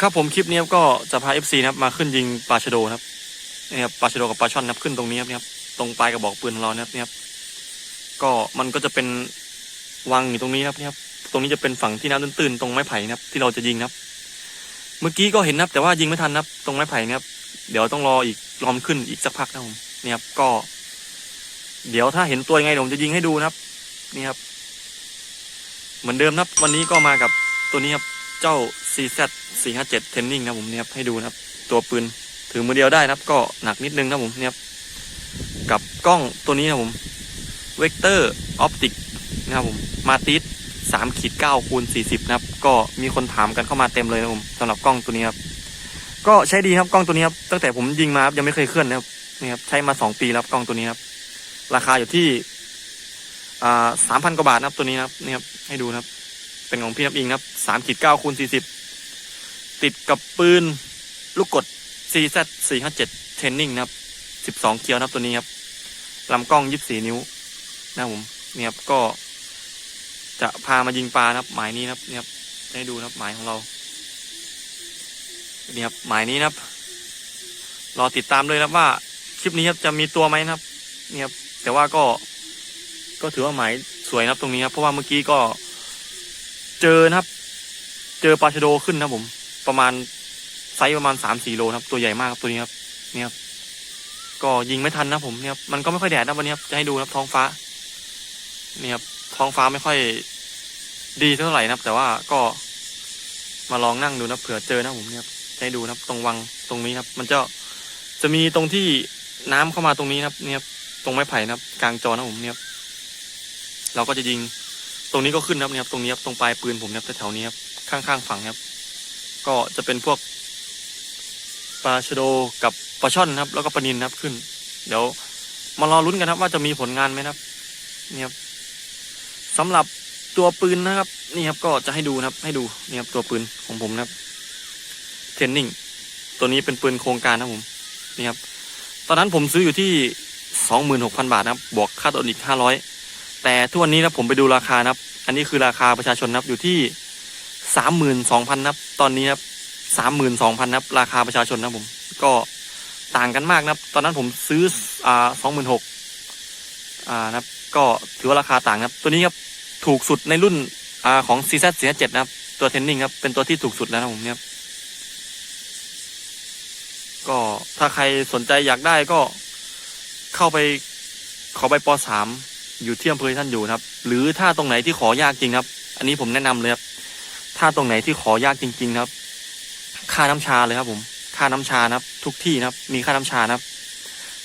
ครับผมคลิปนี้ครับก็จะพา FC นะครับมาขึ้นยิงปลาชโดครับนี่ครับปลาชโดกับปลาช่อนนะครับขึ้นตรงนี้ครับเนี่ยครับตรงปลายกระบอกปืนของเรานะครับเนี่ยครับก็มันก็จะเป็นวางอยู่ตรงนี้ครับเนี่ยครับตรงนี้จะเป็นฝั่งที่น้ำตื้นๆตรงไม้ไผ่นะครับ ที่เราจะยิงนะครับ เมื่อกี้ก็เห็นนะครับ แต่ว่ายิงไม่ทันนะครับ ตรงไม้ไผ่นะครับ เดี๋ยวต้องรออีกรอมขึ้นอีกสักพักนะครับผมเนี่ยครับก็ เดี๋ยวถ้าเห็นตัวยังไงผมจะยิงให้ดูนะครับ นี่ครับ เหมือนเดิมนะครับ วันนี้ก็มากับตัวนี้ครับเจ้า CZ 457 Training นะครับผมเนี่ยครับให้ดูนะครับ ตัวปืนถือมือเดียวได้นะครับ ก็หนักนิดนึงนะผมเนี่ยครับกับกล้องตัวนี้นะครับผม Vector Optic นะครับผมมาติส3ขีด9คูณ40นะครับ ก็มีคนถามกันเข้ามาเต็มเลยนะครับผมสำหรับกล้องตัวนี้ครับก็ใช้ดีครับกล้องตัวนี้ครับตั้งแต่ผมยิงมาครับยังไม่เคยเคลื่อนนะครับนี่ครับใช้มา2ปีแล้วครับกล้องตัวนี้ครับราคาอยู่ที่อ่าสามพันกว่าบาทนะครับตัวนี้นะครับนี่ครับให้ดูนะครับ เป็นของพี่นับอิงนะครับสามขีดเก้าคูณสี่สิบ ติดกับปืนลูกกด CZ สี่ห้าเจ็ดเทนนิ่งนะครับสิบสองเกียวนะครับตัวนี้ครับลำกล้องยี่สี่นิ้วนะผมเนี่ยครับก็จะพามายิงปลานะครับ หมายนี้นะครับเนี่ยครับให้ดูนะครับหมายของเราเนี่ยครับหมายนี้นะครับรอติดตามเลยนะครับว่าคลิปนี้ครับจะมีตัวไหมนะครับเนี่ยครับแต่ว่าก็ก็ถือว่าหมายสวยนะครับตรงนี้ครับเพราะว่าเมื่อกี้ก็เจอนะครับ เจอปลาชะโดขึ้นนะผม ประมาณไซส์ประมาณสามสี่โลครับตัวใหญ่มากครับตัวนี้ครับเนี่ยครับก็ยิงไม่ทันนะผมเนี่ยครับมันก็ไม่ค่อยแดดนะวันนี้ครับจะให้ดูครับท้องฟ้าเนี่ครับท้องฟ้าไม่ค่อยดีเท่าไหร่นะครับ แต่ว่าก็มาลองนั่งดูนะเผื่อเจอนะผมเนี่ยครับจะให้ดูนะครับ ตรงวังตรงนี้ครับ มันจะจะมีตรงที่น้ำเข้ามาตรงนี้นะครับ เนี่ยครับตรงไม้ไผ่นะครับ กลางจอนะผมเนี่ยครับเราก็จะยิง ตรงนี้ก็ขึ้นนะครับเนี่ยครับตรงนี้ครับตรงปลายปืนผมเนี่ยครับแถวนี้ครับข้างๆฝั่งครับ ก็จะเป็นพวกปลาชะโดกับปลาช่อนครับ แล้วก็ปลานินครับขึ้น เดี๋ยวมารอลุ้นกันครับ ว่าจะมีผลงานไหมครับนี่ครับสำหรับตัวปืนนะครับ นี่ครับก็จะให้ดูนะครับ ให้ดูนี่ครับตัวปืนของผมนะครับเทนนิ่งตัวนี้เป็นปืนโครงการนะผมนี่ครับ ตอนนั้นผมซื้ออยู่ที่สองหมื่นหกพันบาทนะครับ บวกค่าตัวอีกห้าร้อยแต่ทุกวันนี้นะผมไปดูราคานะครับ อันนี้คือราคาประชาชนนะครับอยู่ที่ สามหมื่นสองพันนะครับ ตอนนี้ครับสามหมื่นสองพันนะครับ ราคาประชาชนนะผม ก็ต่างกันมากนะครับ ตอนนั้นผมซื้ออ่าสองหมื่นหกอ่านะครับ ก็ถือว่าราคาต่างครับ ตัวนี้ครับถูกสุดในรุ่นอ่าของ CZ 4 7นะครับ ตัวเทนนิ่งครับ เป็นตัวที่ถูกสุดแล้วนะผมเนี่ยครับก็ถ้าใครสนใจอยากได้ก็เข้าไปขอใบปสามอยู่ที่อำเภอที่ท่านอยู่นะครับ หรือถ้าตรงไหนที่ขอยากจริงครับ อันนี้ผมแนะนำเลยครับ ถ้าตรงไหนที่ขอยากจริง ๆ ครับ ค่าน้ำชาเลยครับผม ค่าน้ำชานะครับ ทุกที่นะครับ มีค่าน้ำชานะครับ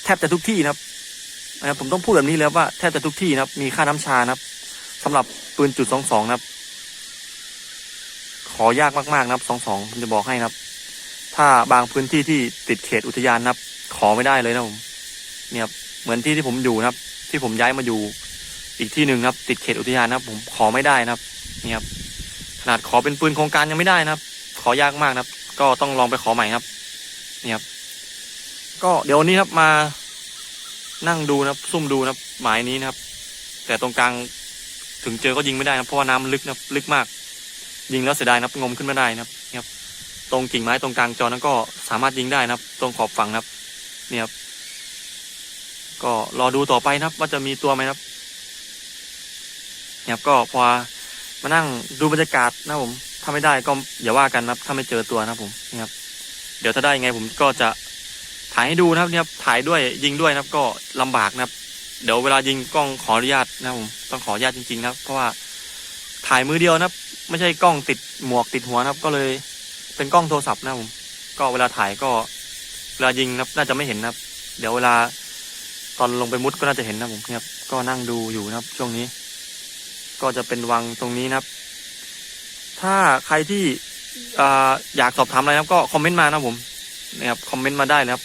แทบจะทุกที่นะครับนะครับผมต้องพูดแบบนี้เลยครับว่าแทบจะทุกที่นะครับ มีค่าน้ำชานะครับสำหรับปืนจุดสองสองนะครับ ขอยากมากๆนะครับสองสองผมจะบอกให้นะครับ ถ้าบางพื้นที่ที่ติดเขตอุทยานนะครับ ขอไม่ได้เลยนะผมเนี่ยครับเหมือนที่ที่ผมอยู่นะครับ ที่ผมย้ายมาอยู่อีกที่หนึ่งครับ ติดเขตอุทยานนะครับ ผมขอไม่ได้นะครับ เนี่ยครับ ขนาดขอเป็นปืนโครงการยังไม่ได้นะครับ ขอยากมากนะครับ ก็ต้องลองไปขอใหม่ครับ นี่ครับ ก็เดี๋ยววันนี้ครับมา นั่งดูนะครับ ซุ่มดูนะครับ หมายนี้นะครับ แต่ตรงกลางถึงเจอก็ยิงไม่ได้นะเพราะว่าน้ำลึกนะครับลึกมาก ยิงแล้วเสียดายนะครับงมขึ้นไม่ได้นะครับนี่ครับ ตรงกิ่งไม้ตรงกลางจอนั้นก็สามารถยิงได้นะครับ ตรงขอบฝั่งนะครับนี่ครับ ก็รอดูต่อไปนะครับ ว่าจะมีตัวไหมนะครับเนี่ยครับก็พอ มานั่งดูบรรยากาศนะผมถ้าไม่ได้ก็อย่าว่ากันนะครับ ถ้าไม่เจอตัวนะครับผมนี่ครับ เดี๋ยวถ้าได้ยังไงผมก็จะถ่ายให้ดูนะครับเนี่ยถ่ายด้วยยิงด้วยนะครับ ก็ลำบากนะครับ เดี๋ยวเวลายิงกล้องขออนุญาตนะผมต้องขออนุญาตจริงๆนะครับ เพราะว่าถ่ายมือเดียวนะครับ ไม่ใช่กล้องติดหมวกติดหัวนะครับ ก็เลยเป็นกล้องโทรศัพท์นะผมก็เวลาถ่ายก็เวลายิงนะครับ น่าจะไม่เห็นนะครับ เดี๋ยวเวลาตอนลงไปมุดก็น่าจะเห็นนะผมครับ ก็นั่งดูอยู่นะครับ ช่วงนี้ ก็จะเป็นวังตรงนี้นะครับ ถ้าใครที่ออยากสอบถามอะไรนะครับ ก็คอมเมนต์มานะผมนะครับคอมเมนต์มาได้นะครับ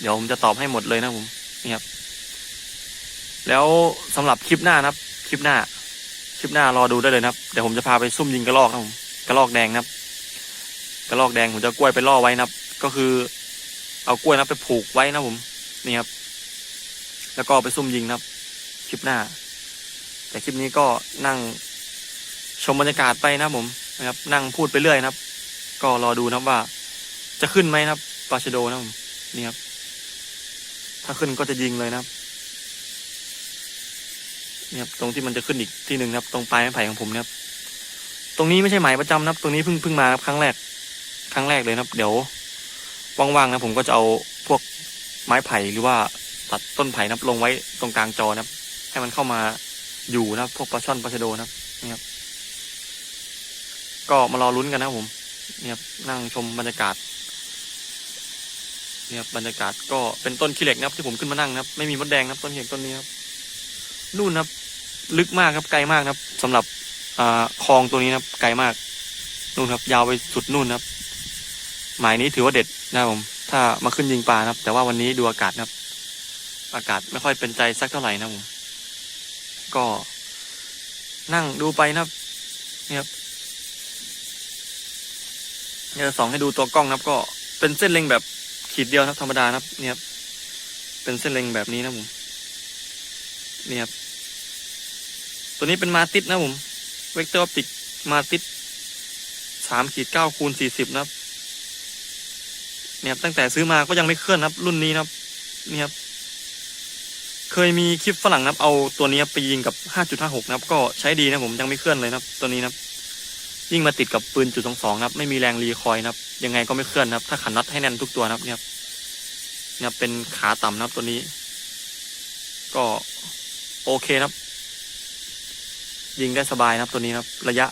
เดี๋ยวผมจะตอบให้หมดเลยนะผมนี่ครับ แล้วสำหรับคลิปหน้านะครับ คลิปหน้า คลิปหน้ารอดูได้เลยนะครับเดี๋ยวผมจะพาไปซุ่มยิงกระรอกนะผมกระรอกแดงนะครับ กระรอกแดงผมจะกล้วยไปล่อไว้นะครับ ก็คือ เอากล้วยนับไปผูกไว้นะผม นี่ครับ แล้วก็ไปซุ่มยิงนะครับ คลิปหน้า แต่คลิปนี้ก็นั่งชมบรรยากาศไปนะผมนะครับ นั่งพูดไปเรื่อยนะครับ ก็รอดูนะว่าจะขึ้นไหมนะครับปลาชโดนะผมนี่ครับ ถ้าขึ้นก็จะยิงเลยนะครับนี่ครับตรงที่มันจะขึ้นอีกที่หนึ่งนะครับ ตรงปลายไม้ไผ่ของผมนะครับตรงนี้ไม่ใช่หมายประจำนะครับ ตรงนี้เพิ่งเพิ่งมาครับครั้งแรก ครั้งแรกเลยนะครับ เดี๋ยวว่างๆนะผมก็จะเอาพวกไม้ไผ่หรือว่าตัดต้นไผ่นะครับลงไว้ตรงกลางจอนะครับ ให้มันเข้ามา อยู่นะครับ พวกปลาช่อนปลาชะโดนะครับนี่ครับ ก็มารอลุ้นกันนะครับผมเนี่ยครับนั่งชมบรรยากาศเนี่ยครับบรรยากาศก็เป็นต้นขี้เหล็กนะครับ ที่ผมขึ้นมานั่งนะครับ ไม่มีมดแดงนะครับต้นขี้เหล็กต้นนี้ครับนู่นนะครับ ลึกมากครับไกลมากนะครับสำหรับอ่าคลองตัวนี้นะครับ ไกลมากนู่นครับ ยาวไปสุดนู่นนะครับ หมายนี้ถือว่าเด็ดนะครับผม ถ้ามาขึ้นยิงปลานะครับ แต่ว่าวันนี้ดูอากาศนะครับ อากาศไม่ค่อยเป็นใจสักเท่าไหร่นะครับผม ก็นั่งดูไปนะครับเนี่ยครับเนี่ยสองให้ดูตัวกล้องนะครับ ก็เป็นเส้นเล็งแบบขีดเดียวนะครับธรรมดานะครับ เนี่ยครับเป็นเส้นเล็งแบบนี้นะผมเนี่ยครับตัวนี้เป็นมาติดนะผมเวกเตอร์ออปติกมาติดสามขีดเก้าคูณสี่สิบนะครับ เนี่ยครับตั้งแต่ซื้อมาก็ยังไม่เคลื่อนนะครับ รุ่นนี้นะครับ เนี่ยครับ เคยมีคลิปฝรั่งนะครับเอาตัวนี้ไปยิงกับ 5.56 นะครับ ก็ใช้ดีนะผมยังไม่เคลื่อนเลยนะครับ ตัวนี้นะครับยิ่งมาติดกับปืนจุดสองสองนะครับ ไม่มีแรงรีคอยนะครับ ยังไงก็ไม่เคลื่อนนะครับ ถ้าขันน็อตให้แน่นทุกตัวนะครับเนี่ยเนี่ยครับเป็นขาต่ำนะครับตัวนี้ ก็โอเคนะครับ ยิงได้สบายนะครับตัวนี้นะครับ ระยะ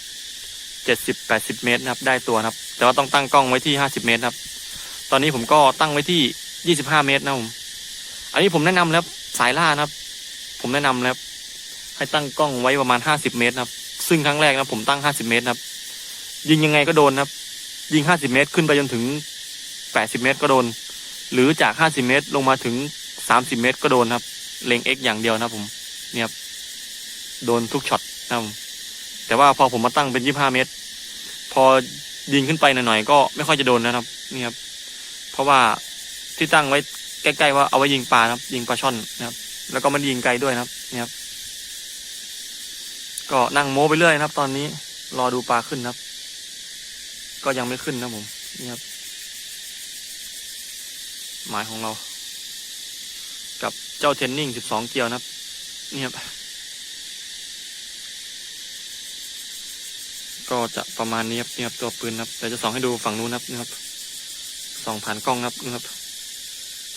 70-80เมตรนะครับ ได้ตัวนะครับ แต่ว่าต้องตั้งกล้องไว้ที่50เมตรนะครับ ตอนนี้ผมก็ตั้งไว้ที่25เมตรนะผม อันนี้ผมแนะนำแล้ว สายล่านะครับ ผมแนะนำแล้วให้ตั้งกล้องไว้ประมาณ50เมตรนะครับ ซึ่งครั้งแรกนะผมตั้ง50เมตรนะครับ ยิงยังไงก็โดนนะครับ ยิง50เมตรขึ้นไปจนถึง80เมตรก็โดน หรือจาก50เมตรลงมาถึง30เมตรก็โดนครับ เล็ง X อย่างเดียวนะผม เนี่ยครับ โดนทุกช็อตนะครับผมแต่ว่าพอผมมาตั้งเป็น25เมตร พอยิงขึ้นไปหน่อยๆก็ไม่ค่อยจะโดนนะครับ นี่ครับ เพราะว่าที่ตั้งไว้ ใกล้ๆว่าเอาไว้ยิงปลาครับ ยิงปลาช่อนนะครับ แล้วก็มันยิงไกลด้วยนะครับนี่ครับ ก็นั่งโม้ไปเรื่อยนะครับ ตอนนี้รอดูปลาขึ้นครับ ก็ยังไม่ขึ้นนะผมนี่ครับ หมายของเรา กับเจ้าเทนนิ่ง12เกียวนะครับ นี่ครับ ก็จะประมาณนี้ครับนี่ครับตัวปืนนะครับเดี๋ยวจะส่องให้ดูฝั่งนู้นนะครับนี่ครับส่องผ่านกล้องนะครับนี่ครับ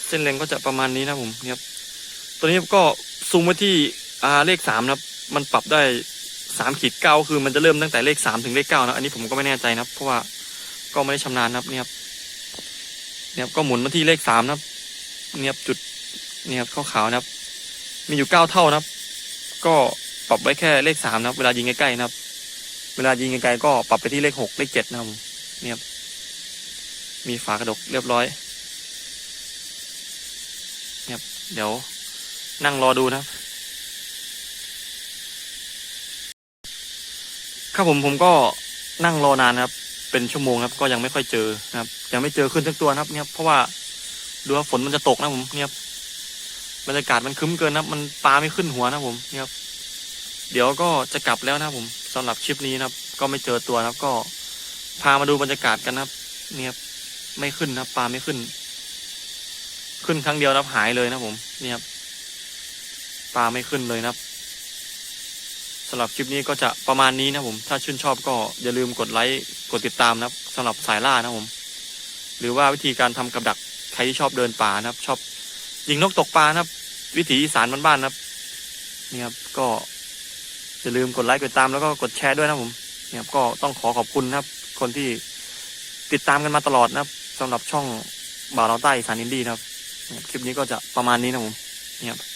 เส้นเล็งก็จะประมาณนี้นะผมนี่ครับตัวนี้ก็ซูมไว้ที่อ่าเลขสามนะครับ มันปรับได้สามขีดเก้าคือมันจะเริ่มตั้งแต่เลขสามถึงเลขเก้านะอันนี้ผมก็ไม่แน่ใจนะครับเพราะว่าก็ไม่ได้ชำนาญนะครับเนี่ยครับเนี่ยครับก็หมุนมาที่เลขสามนะครับเนี่ยครับจุดเนี่ยครับขาวๆนะครับ มีอยู่เก้าเท่านะครับ ก็ปรับไว้แค่เลขสามนะครับ เวลายิงใกล้ๆนะครับ เวลายิงไกลๆก็ปรับไปที่เลขหกเลขเจ็ดนะครับผมเนี่ยครับมีฝากระดกเรียบร้อย เนี่ยครับเดี๋ยวนั่งรอดูนะครับ ครับผมผมก็นั่งรอนานครับ เป็นชั่วโมงครับ ก็ยังไม่ค่อยเจอนะครับ ยังไม่เจอขึ้นทั้งตัวนะครับ เนี่ยเพราะว่าดูว่าฝนมันจะตกนะผมเนี่ยบรรยากาศมันคึ้มเกินนะครับมันปลาไม่ขึ้นหัวนะผมเนี่ยครับเดี๋ยวก็จะกลับแล้วนะผมสำหรับคลิปนี้นะครับ ก็ไม่เจอตัวนะครับ ก็พามาดูบรรยากาศกันนะครับ เนี่ยไม่ขึ้นนะปลาไม่ขึ้น ขึ้นครั้งเดียวนะครับหายเลยนะผมนี่ครับปลาไม่ขึ้นเลยนะครับสำหรับคลิปนี้ก็จะประมาณนี้นะผม ถ้าชื่นชอบก็อย่าลืมกดไลค์กดติดตามนะครับสำหรับสายล่านะผม หรือว่าวิธีการทำกับดักใครที่ชอบเดินป่านะครับ ชอบยิงนกตกปลานะครับ วิถีอีสานบ้านๆนะครับนี่ครับก็อย่าลืมกดไลค์กดติดตามแล้วก็กดแชร์ด้วยนะผมเนี่ยครับก็ต้องขอขอบคุณนะครับ คนที่ติดตามกันมาตลอดนะครับสำหรับช่องบ่าวเราใต้สานอินดี้นะครับ คลิปนี้ก็จะประมาณนี้นะผมเนี่ยครับ